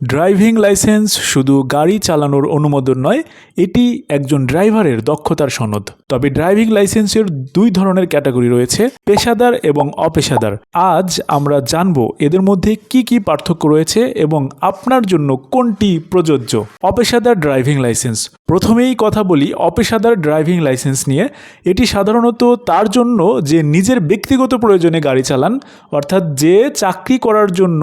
Driving licence শুধু গাড়ি চালানোর অনুমোদন নয়, এটি একজন ড্রাইভারের দক্ষতার সনদ। তবে ড্রাইভিং লাইসেন্সের দুই ধরনের ক্যাটাগরি রয়েছে, পেশাদার এবং অপেশাদার। আজ আমরা জানব এদের মধ্যে কি কি পার্থক্য রয়েছে এবং আপনার জন্য কোনটি প্রযোজ্য। অপেশাদার ড্রাইভিং লাইসেন্স। প্রথমেই কথা বলি অপেশাদার ড্রাইভিং লাইসেন্স নিয়ে। এটি সাধারণত তার জন্য যে নিজের ব্যক্তিগত প্রয়োজনে গাড়ি চালান, অর্থাৎ যে চাকরি করার জন্য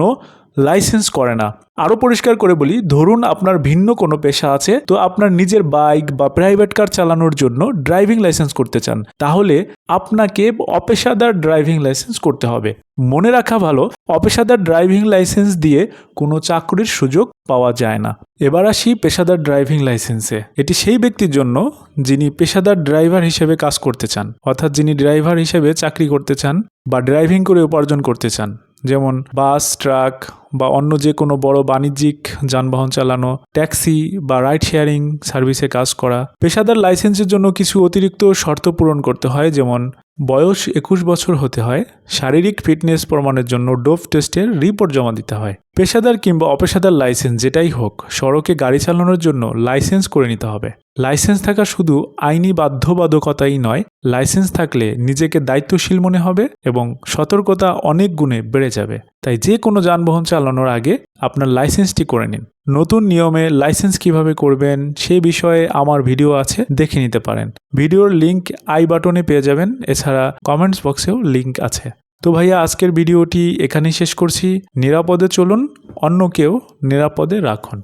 লাইসেন্স করে না। আরও পরিষ্কার করে বলি, ধরুন আপনার ভিন্ন কোনো পেশা আছে, তো আপনার নিজের বাইক বা প্রাইভেট কার চালানোর জন্য ড্রাইভিং লাইসেন্স করতে চান। তাহলে আপনাকে অপেশাদার ড্রাইভিং লাইসেন্স করতে হবে। মনে রাখা ভালো, অপেশাদার ড্রাইভিং লাইসেন্স দিয়ে কোনো চাকরির সুযোগ পাওয়া যায় না। এবার আসি পেশাদার ড্রাইভিং লাইসেন্সে এটি সেই ব্যক্তির জন্য যিনি পেশাদার ড্রাইভার হিসেবে কাজ করতে চান, অর্থাৎ যিনি ড্রাইভার হিসেবে চাকরি করতে চান বা ড্রাইভিং করে উপার্জন করতে চান। যেমন বাস, ট্রাক বা অন্য যে কোনো বড় বাণিজ্যিক যানবাহন চালানো, ট্যাক্সি বা রাইড শেয়ারিং সার্ভিসে কাজ করা। পেশাদার লাইসেন্সের জন্য কিছু অতিরিক্ত শর্ত পূরণ করতে হয়, যেমন বয়স একুশ বছর হতে হয়, শারীরিক ফিটনেস প্রমাণের জন্য ডোভ টেস্টের রিপোর্ট জমা দিতে হয়। পেশাদার কিংবা অপেশাদার লাইসেন্স যেটাই হোক, সড়কে গাড়ি চালানোর জন্য লাইসেন্স করে নিতে হবে। লাইসেন্স থাকা শুধু আইনি বাধ্যবাধকতাই নয়, লাইসেন্স থাকলে নিজেকে দায়িত্বশীল মনে হবে এবং সতর্কতা অনেক গুণে বেড়ে যাবে। তাই যে কোনো যানবাহন চালানোর আগে আপনার লাইসেন্সটি করে নিন। নতুন নিয়মে লাইসেন্স কীভাবে করবেন সে বিষয়ে আমার ভিডিও আছে, দেখে নিতে পারেন। ভিডিওর লিংক আই বাটনে পেয়ে যাবেন, এছাড়া কমেন্টস বক্সেও লিংক আছে। তো ভাইয়া আজকের ভিডিওটি এখানেই শেষ করছি। নিরাপদে চলুন অন্য কেউ নিরাপদে রাখুন।